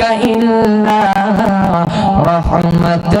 إلا رحمة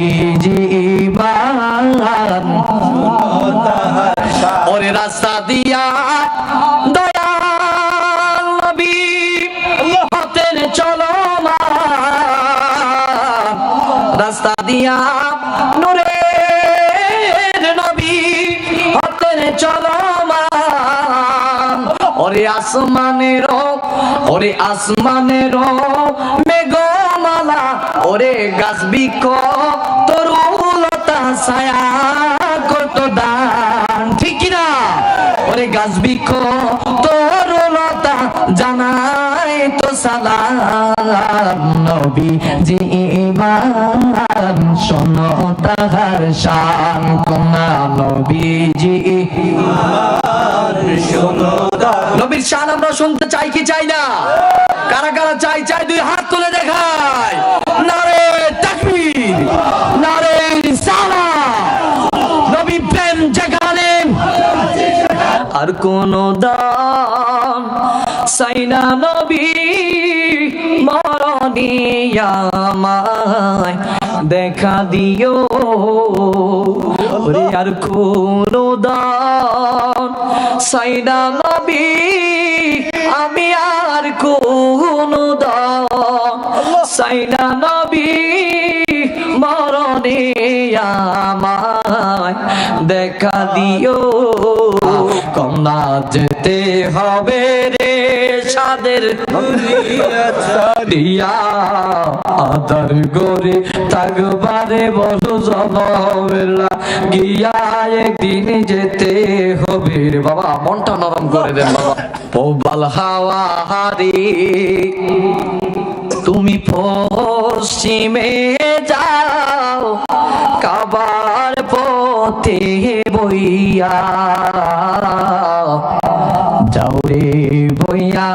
নবীজি মান ওরে রাস্তা দিয়া দয়াল ওরে আসমানের মেঘমালা ওরে গাছ নবী জি ইমান শোনো, তাহার শান কন্যা নবী জি নবীর শান আমরা শুনতে চাই কি চাই না? কারা কারা চাই চাই দুই হাত তুলে দেখায় নারে তাকবীর, নারে সালা নবী প্রেম যেখানে আর কোন দান সাইনা নবী। মরণিয়ামায় দেখা দিও। ওরে আর কোন দান সাইনা নবী, আমি আর কোন দান সাইনা নবী, মরণে আমায় দেখা দিও। কন্যা যেতে হবে রে। সাদের আদার করে থাকবারে বলো জনমেলা গিয়া একদিন যেতে হবে বাবা, মনটা নরম করে দেন বাবা। পোবাল হাওয়া হারি, তুমি পশ্চিমে যাও, কাবার পথে বইয়া। যাও রে বইয়া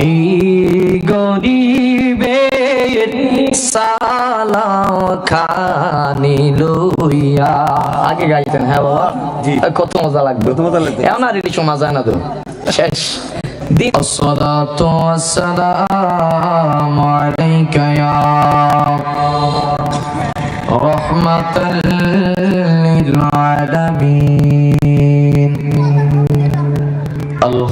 এই গরিবের সালাম খানি লইয়া আগে গাইতেন হ্যাঁ বাবা জি। কত মজা লাগবে কত মজা লাগবে। এমন আর শোনা যায় না তো শেষ দিন الصلاة والسلام عليك يا رحمة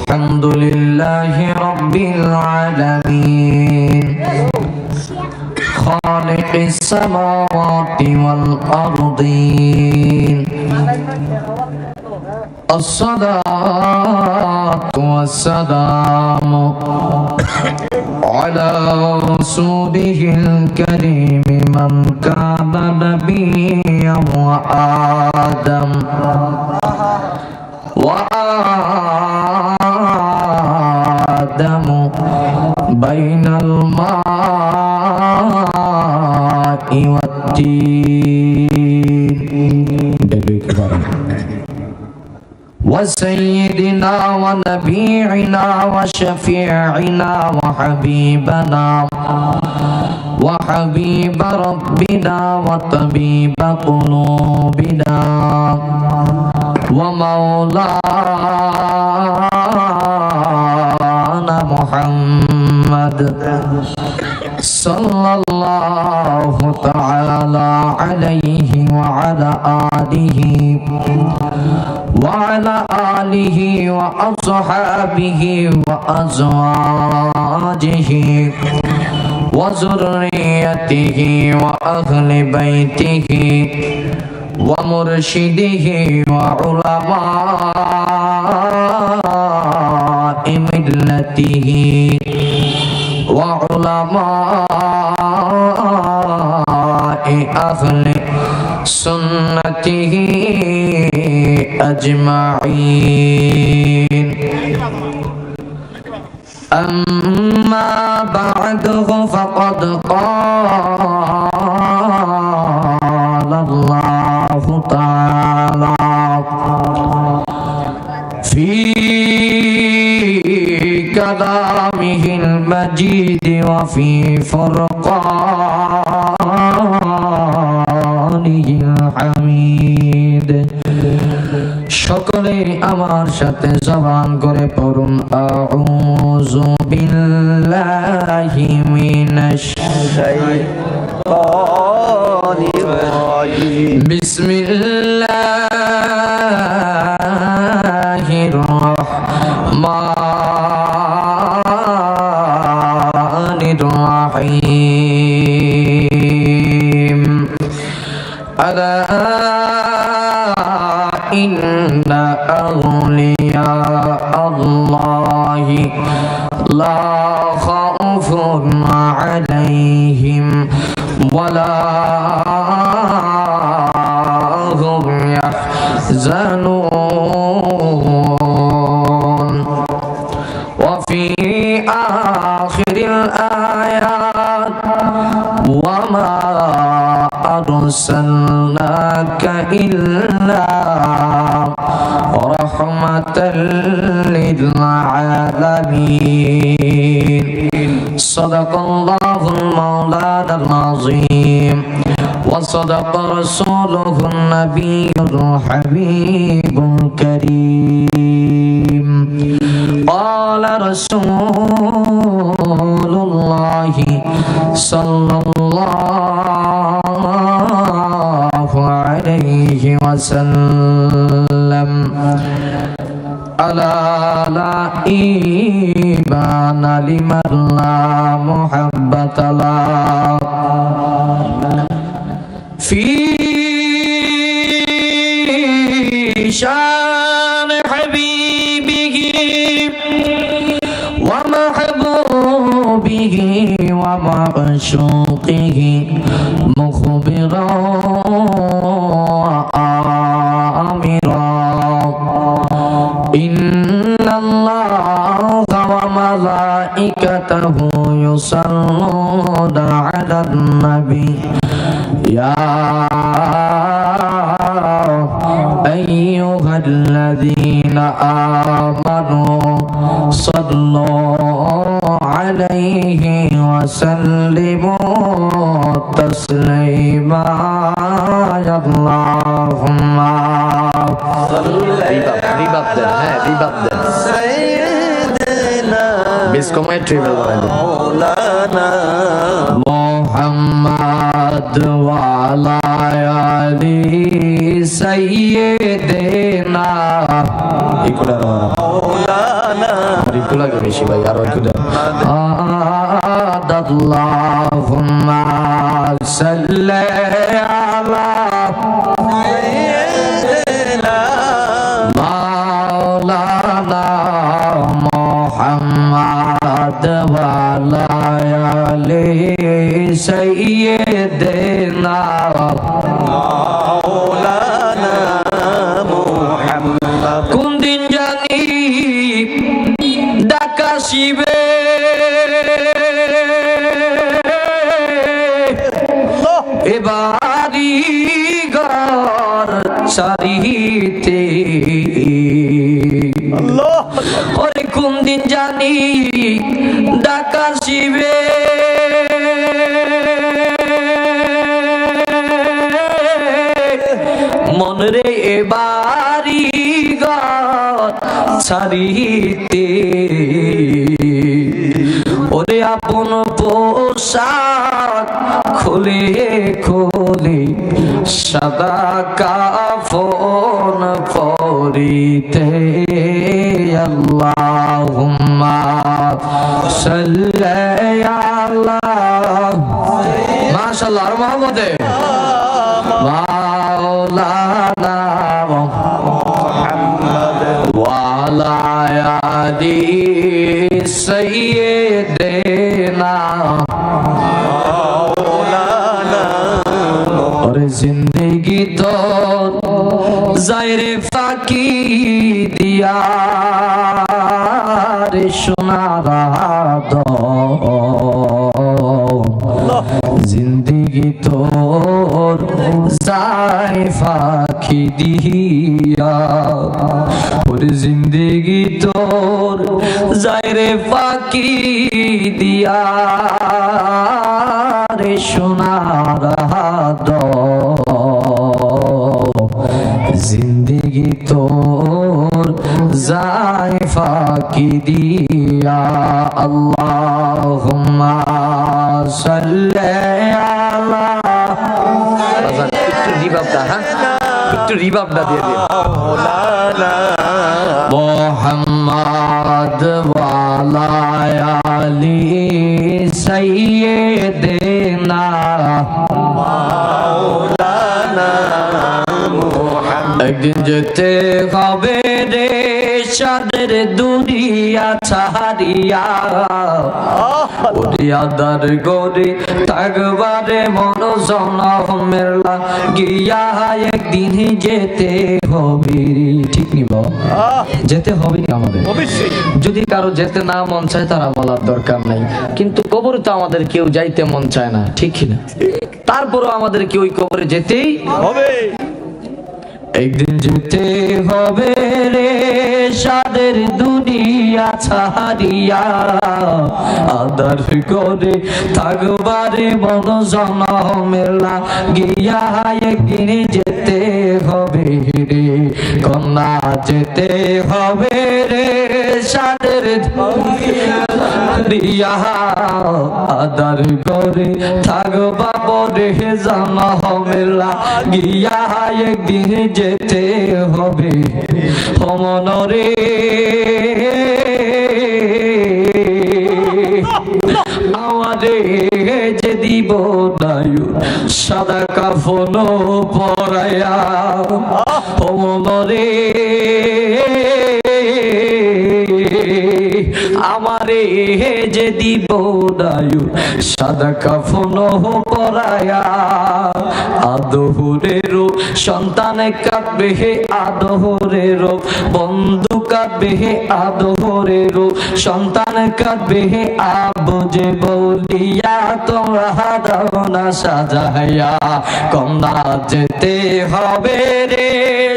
الحمد لله رب العالمين. خالق السماوات والأرضين. الصلاة والسلام على رسوله الكريم من كان نبيا وآدم. بين الماء والتين وسيدنا ونبينا وشفيعنا وحبيبنا وحبيب ربنا وطبيب قلوبنا ومولانا محمد صلى الله تعالى عليه وعلى آله وعلى آله وأصحابه وأزواجه وذريته وأهل بيته ومرشده وعلماء ملته وعلماء أهل سنته أجمعين. أما بعده كلامه المجيد وفي فرقانه الحميد সকলে আমার সাথে জবান করে পড়ুন আউযু বিল্লাহি মিনাশ الشيطان الرجيم বিসমিল্লাহির عليهم ولا هم يحزنون. وفي آخر الآيات وما أرسلناك وصدق رسوله النبي الحبيب الكريم. قال رسول الله صلى الله عليه وسلم. ألا لا إيمان أيها الذين آمنوا صلوا عليه وسلموا تسليما يا اللهم রিবাব দেন হ্যাঁ রিবাব দেন سيدنا বেশ কমায় ট্রিবল বানাই দেন مولانا সাইয়েদেনা ইকুডা মাওলানা ইকুডা লাগে বেশি ভাই আর ওরে আপন পোশাক খুলে খুলে সাদা কাফন পরিতে। আল্লাহুম্মা সাল্লি আলা মাশাআল্লাহ আর মোহাম্মদে ফাঁকি দিয়া। ওরে তোর যায় ফাঁকি দিয়া। রে সোনারা জিন্দিগি তোর যায় ফাঁকি দিয়া। আল্লাহুম্মা একটু রিভাবটা দিয়ে দিন। মোহাম্মদ আলী সাইয়েদেনা। মাওলানা মুহাম্মদ একদিন যেতে হবে রে সাদ সাদের দুনিয়া ছাড়িয়া। গরে মন মেলা। গিয়া একদিন যেতে হবে। ঠিক নিব যেতে হবে আমাদের। যদি কারও যেতে না মন চায় তারা বলার দরকার নাই। কিন্তু কবরে তো আমাদের কেউ যাইতে মন চায় না ঠিক না তারপরও আমাদের কি ওই কবরে যেতেই হবে। একদিন যেতে হবে রে সাদের দুনিয়া ছাড়িয়া আদার করে থাকবার মন মেলা গিয়া একদিন যেতে হবে রে, কন্যা যেতে হবে রে, সাদের দুনিয়া আদার করে থাকবা পরে জানা মেলা গিয়া একদিন যেতে হবে। হমনরে আমারে যে দিব দায়ু, সাদা কাফন পরায়া। যে দিব দায়ু সাদা কাফন পরায়া। আদহুরেরও সন্তান কাঁদবে হে আদহরেরও বন্ধু কাঁদবে হে আদহরেরও সন্তান কাঁদবে হে আবু যে বলিয়া তোমরা দাও না সাজাইয়া, কন্যা যেতে হবে রে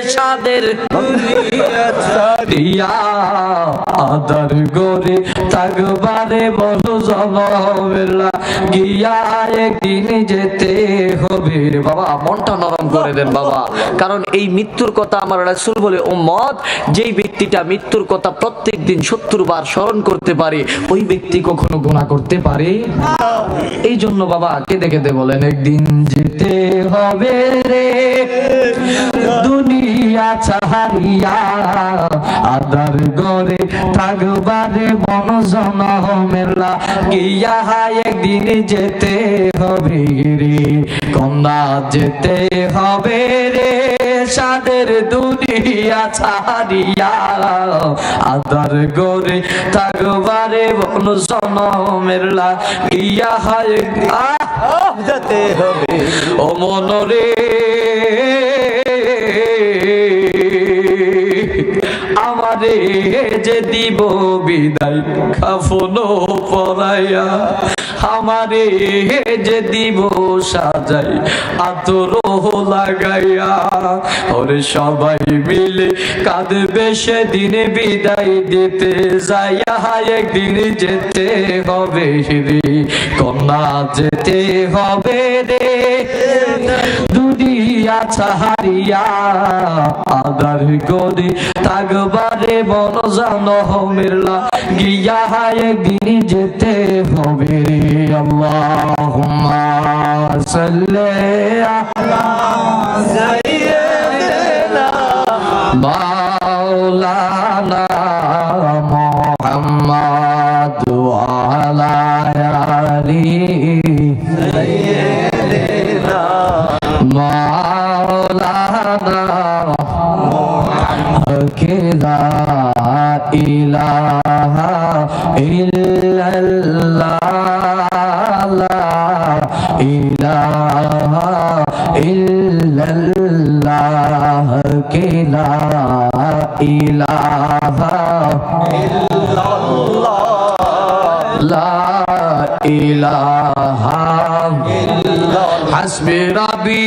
সাদের আদার গরে থাকবারে বলো জনবেলা গিয়া একদিন যেতে হবে বাবা। মনটা নরম করে দেন বাবা। কারণ এই মৃত্যুর কথা আমার রাসূল বলে ও মত যেই ব্যক্তিটা মৃত্যুর কথা প্রত্যেক দিন সত্তর বার স্মরণ করতে পারে ওই ব্যক্তি কখনো গুণা করতে পারে? এই জন্য বাবা কেঁদে কেঁদে বলেন একদিন যেতে হবে রে দুনিয়া চাহারিয়া আদার গরে থাকবারে মন জন মেলা গিয়া একদিন যেতে হবে রে? কন্যা যেতে হবে রে? সাদের দুনিয়া ছাড়িয়া আদার গরে থাকবারে মন জন মেলা গিয়া আহ! হবে। ও মনরে। আমারে যে দিব বিদায় খাফন পরাইয়া আমারে যে দিব সাজাই, আতর লাগাইয়া। ওরে সবাই মিলে কাঁদবে সেদিনে, বিদায় দিতে যাইয়া একদিন যেতে হবে রে। কন্যা যেতে হবে রে। দুনিয়া ছাড়িয়া আদার গদি তাগবারে বন জানো মেলা গিয়া একদিন যেতে হবে রে আল্লাহুম্মা সাল্লি আলা মাওলানা ইলাহা ইল্লাল্লাহ কে ইলাহা লা ইলাহা হাসবি রাবি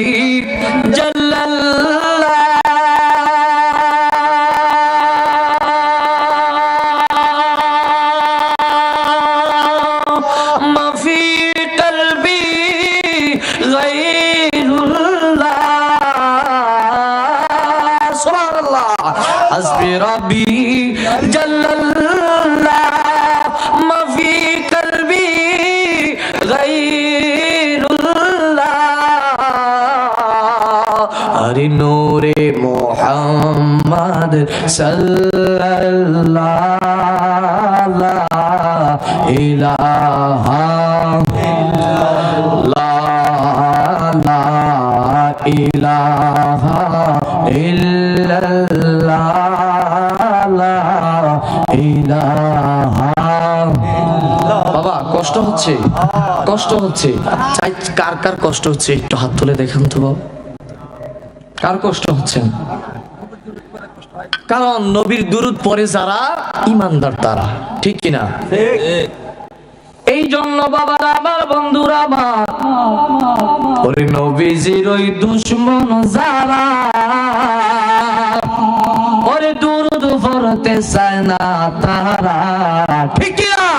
জাল্লাল্লাহ আরে নূরে মোহাম্মদ সাল্লাল্লাহ ইলাহা ইলাহা বাবা, কষ্ট হচ্ছে কষ্ট হচ্ছে। চাই কার কার কষ্ট হচ্ছে? একটু হাত তুলে দেখান তো বাবা। কার কষ্ট হচ্ছে? কারণ নবীর দুরুদ পরে যারা, ইমানদার তারা। ঠিক কিনা? এই জন্য বাবারা, আমার বন্ধুরা আমার ওই দুশ্মন যারা, ওরে দুরুদ পড়তে চায় না তারা। ঠিক কিনা?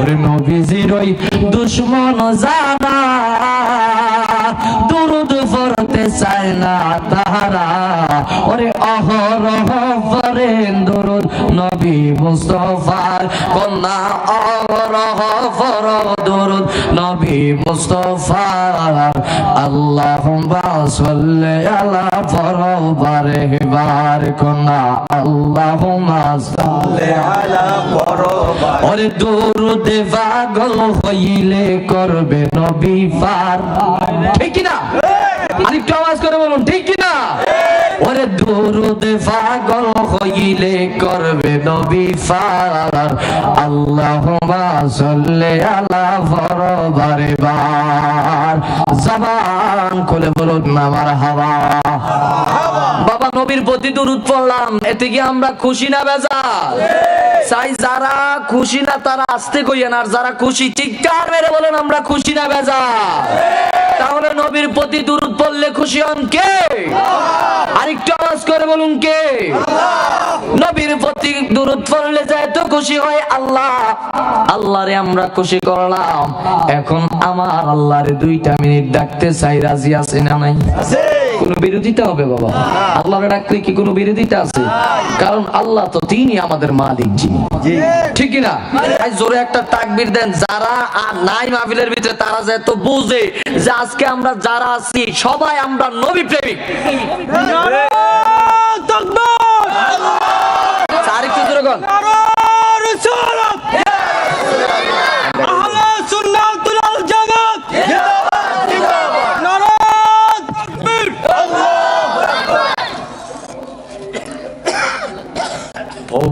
ওরে নবীজির ওই দুশ্মন যারা, দুরুদ চায় না তারা ওরে অহরহ দুরুদ নবী মুস্তফার কন্যা, অহরহ পর নবী মুস্তফার। আল্লাহুম্মা সাল্লি আলা পরবারে বার কন্যা, আল্লাহুম্মা সাল্লি আলা পরবার ওরে দুরুদে পাগল হইলে করবে নবী পার। ঠিক না আরেকটু আওয়াজ করে বলুন ঠিক কিনা? ওরে দুরুদে পাগল হইলে করবে নবী পার আল্লাহুম্মা সাল্লি আলা পরবারে বার। জবান খুলে বলুন না হাওয়া বাবা, নবীর প্রতি দরুদ পড়লাম, এতে কি আমরা খুশি না বেজাল? চাই যারা খুশি না, তারা আসতে কইয়েন, আর যারা খুশি, চিৎকার মেরে বলেন, আমরা খুশি না বেজাল। তাহলে নবীর প্রতি দরুদ পড়লে খুশি হন কে? আরেকটু আওয়াজ করে বলুন কে? নবীর প্রতি দূরত পড়লে যে তো খুশি হয় আল্লাহ। আল্লাহরে আমরা খুশি করলাম। এখন আমার আল্লাহরে দুইটা মিনিট ডাকতে চাই, রাজি আছে না নাই? কোন বিরোধিতা হবে বাবা। আল্লাহরে ডাকলে কি কোনো বিরোধিতা আছে? কারণ আল্লাহ তো তিনি আমাদের মালিক যিনি। ঠিক না আজ জোরে একটা তাকবির দেন যারা আর নাই মাহফিলের ভিতরে তারা যে এত বুঝে যে আজকে আমরা যারা আছি সবাই আমরা নবী প্রেমিক। আরেকটু জোরে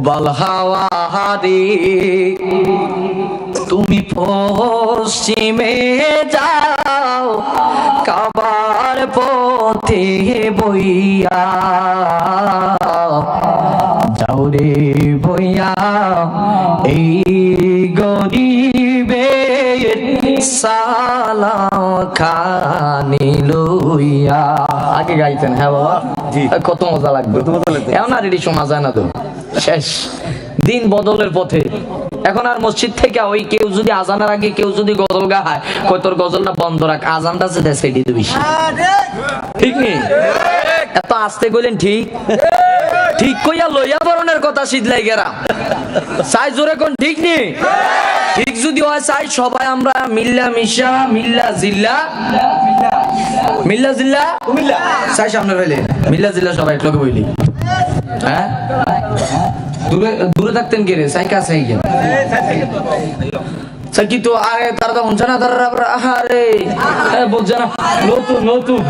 কন ও বালহাওয়া হারি। তুমি পশ্চিমে যাও কাবার পথে বইয়া। যাও রে বইয়া এই গরিবের সালাম খানি লইয়া। আগে গাইতেন হ্যাঁ বাবা? জি। কত মজা লাগবে। কত মজা লাগবে। এখন আর এটি শোনা যায় না তো। শেষ। দিন বদলের পথে। এখন আর মসজিদ থেকে ওই কেউ যদি আজানের আগে কেউ যদি গজল গায় কই তোর গজলটা বন্ধ রাখ আজানটা আছে দেশে দিবি ঠিক নেই? এত আসতে গেলেন ঠিক? ঠিক কইয়া লইয়া বরণের কথা শীতলাই গেরা। সাই জোরে কোন ঠিক নি? ঠিক যদি হয় চাই সবাই আমরা মিল্লা মিশা মিল্লা জিল্লা। মিল্লা জিল্লা? চাই সামনে রইলে মিল্লা জিল্লা সবাই একটু বইলি। হ্যাঁ? দূরে দূরে থাকতেন কে রে? সাই কাছে গিয়ে কিন্তু আরে তারা তো শুনছে না, তারা আরে বলছে না, নতুন নতুন।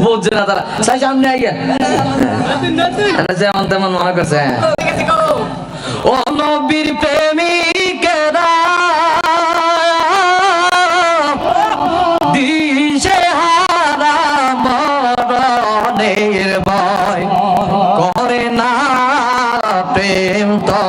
বলছে না তারা। সাই সামনে আইয়া যেমন তেমন মনে করছে হ্যাঁ। ও নবীর ভয় করে না প্রেম তো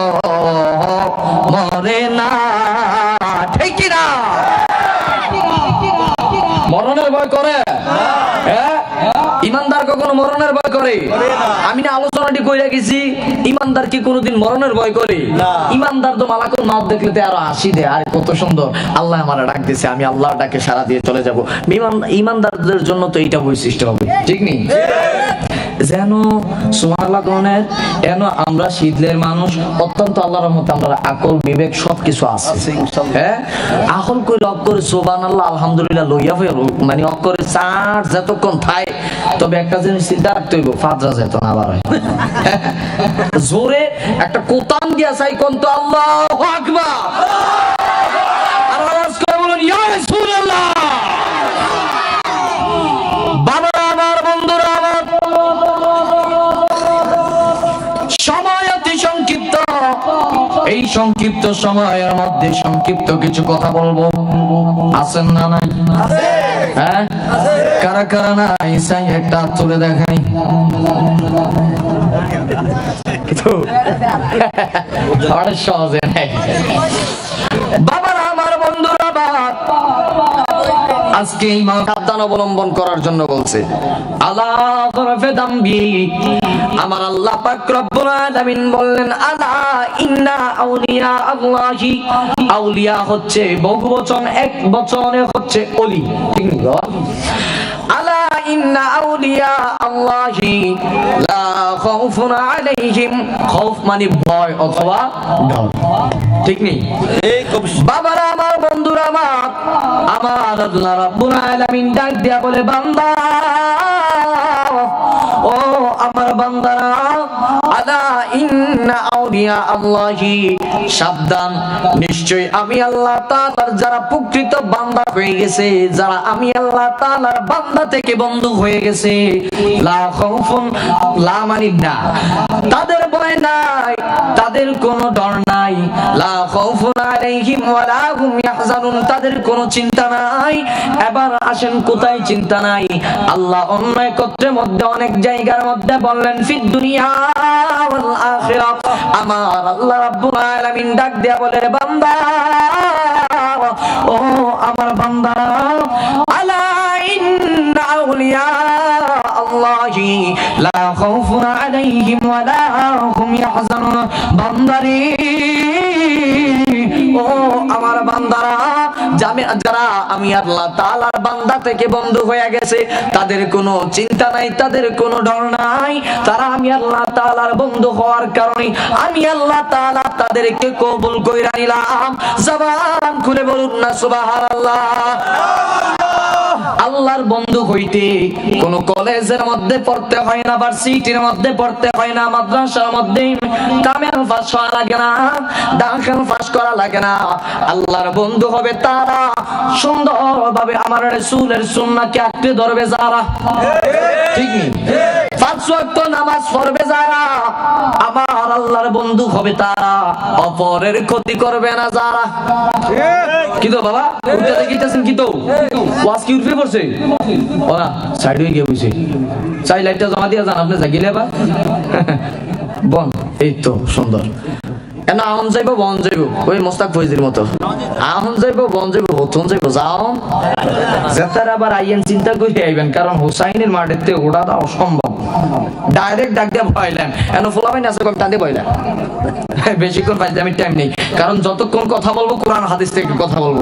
করে আমি না আলোচনাটি কইরা গেছি ইমানদার কি কোনোদিন মরণের ভয় করে? ইমানদার তো মালাকুল মাউত দেখলে তো আরও হাসি দেয়। আরে কত সুন্দর। আল্লাহ আমার ডাক দিছে আমি আল্লাহ ডাকে সারা দিয়ে চলে যাব। ইমানদারদের জন্য তো এইটা বৈশিষ্ট্য হবে। ঠিক নেই যেন সুবহানাল্লাহ গণের যেন আমরা শীতলের মানুষ অত্যন্ত আল্লাহর রহমতে আমরা আকল বিবেক সবকিছু আছে। হ্যাঁ? আকল করে অক করে সুবহানাল্লাহ আলহামদুলিল্লাহ লইয়া ফেল মানে অক করে চার যতক্ষণ থাই তবে একটা জিনিস চিন্তা রাখতে হইব ফাদরা যেত না আবার হয়। জোরে একটা কোতান দিয়া চাই কোন তো আল্লাহ আকবার। আর আওয়াজ করে বলুন ইয়া এই সংক্ষিপ্ত সময়ের মধ্যে সংক্ষিপ্ত কিছু কথা বলব। আছেন না নাই? হ্যাঁ? কারা কারা নাই? সাই একটা তুলে দেখাই। অনেক সহজে নাই বাবারা আমার বন্ধুরা বাবা আজকে এই সাবধান অবলম্বন করার জন্য বলছে দাম্বি আমার আল্লাহ পাক রব্বুল আলামিন বললেন, আলা ইন্না আউলিয়া আল্লাহি। আউলিয়া হচ্ছে বহুবচন, এক বচনে হচ্ছে অলি। ঠিক আলা ইন্না আউলিয়া আল্লাহি। লা খাউফুন আলাইহিম। খাউফ মানে ভয় অথবা ডর। ঠিক নেই? বাবারা আমার বন্ধুরা আমার আমার আল্লাহ রাব্বুল আলামিন ডাক দিয়া বলে বান্দা ও আমার বান্দারা আলা ইন্না আউলিয়া আল্লাহি। সাবধান নিশ্চয় আমি আল্লাহ তাআলার যারা প্রকৃত বান্দা হয়ে গেছে, যারা আমি আল্লাহ তাআলার বান্দা থেকে বন্ধু হয়ে গেছে, লা খাউফুন লা তাদের ভয় নাই, তাদের কোনো ডর নাই। লা খাউফুন আলাইহিম ওয়ালা হুম ইয়াহজানুন, তাদের কোনো চিন্তা নাই। এবার আসেন, কোথায় চিন্তা নাই? আল্লাহ অন্য একত্রের মধ্যে, অনেক জায়গার মধ্যে বললেন, ফিদ দুনিয়া ওয়াল আখিরাত আমার আল্লাহ রাব্বুল আলামিন ডাক দেয়া বলে বান্দা, ও আমার বান্দা, আলা ইন্না আউলিয়া আল্লাহি লা খাউফুন আলাইহিম ওয়ালা হুম ইয়াহজানুন। বান্দারে ও আমার বান্দারা যারা আমি আল্লাহ তাআলার বান্দা থেকে বন্ধ হয়ে গেছে, তাদের কোনো চিন্তা নাই, তাদের কোনো ডর নাই। তারা আমি আল্লাহ তাআলার বন্ধু হওয়ার কারণে আমি আল্লাহ তাআলা তাদেরকে কবুল কইরা নিলাম। জবান খুলে বলুন না, সুবহানাল্লাহ। আল্লাহর বন্ধু হইতে কোন কলেজের মধ্যে পড়তে হয় না ভার্সিটির মধ্যে পড়তে হয় না, মাদ্রাসার মধ্যে তামেল পাস করা লাগে না দাখিল পাস করা লাগে না। আল্লাহর বন্ধু হবে তারা, সুন্দরভাবে আমার রাসূলের সুন্নাহকে আঁকড়ে ধরবে যারা। ঠিক নেই পাঁচ ওয়াক্ত নামাজ পড়বে যারা, আমার আল্লাহর বন্ধু হবে তারা, অপরের ক্ষতি করবে না যারা। কি বাবা? উঠতে দেখিতেছেন কি তো? ওয়াজ কি উঠবে ওরা সাইড হয়ে গিয়ে চাই লাইটটা জমা দিয়ে যান, আপনি জাগিলে বা? বন, এই তো সুন্দর। এন আহম যাইব বন যাইব? ওই মোস্তাক ফৈজির মতো। আহম যাইব বন যাইব হতুন যাইব, যাও। যেতার আবার আইয়েন চিন্তা করে আইবেন, কারণ হুসাইনের মাঠেতে ওটা অসম্ভব। ডাইরেক্ট ডাক দিয়ে এন ফোলাবেন আছে কম টান দিয়ে ভয়লেন? বেশিক্ষণ পাইতে আমি টাইম নেই। কারণ যতক্ষণ কথা বলব, কোরআন, হাদিস থেকে কথা বলব।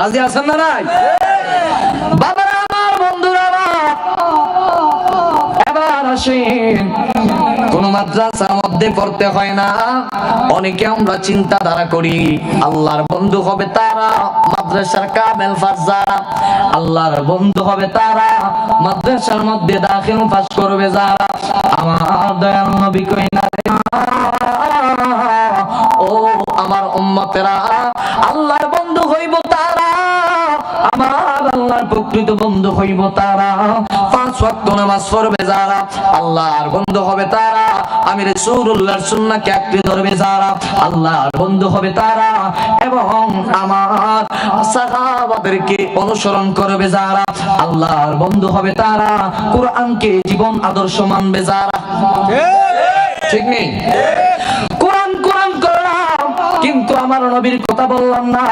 রাজি আছেন না নাই? বাবারা, আমার বন্ধুরা, এবার আসেন। কোন মাদ্রাসার মধ্যে পড়তে হয় না। অনেকে আমরা চিন্তাধারা করি, আল্লাহর বন্ধু হবে তারা, মাদ্রাসার কামেল যারা আল্লাহর বন্ধু হবে তারা, মাদ্রাসার মধ্যে দাখিল পাস করবে যারা। আমার দয়াল নবী কই না রে ও আমার উম্মতেরা। প্রকৃত বন্ধু হইব তারা। পাঁচ ওয়াক্ত নামাজ পড়বে যারা, আল্লাহর বন্ধু হবে তারা। আমি রাসূলুল্লাহর সুন্নাহকে আঁকড়ে ধরবে যারা, আল্লাহর বন্ধু হবে তারা। এবং আমার সাহাবাদেরকে অনুসরণ করবে যারা, আল্লাহর বন্ধু হবে তারা। কোরআনকে জীবন আদর্শ মানবে যারা। ঠিক নেই? আমার নবীর কথা বললাম না।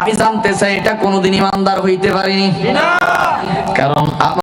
আমি জানতে চাই এটা কোনোদিন ইমানদার হইতে পারিনি। কারণ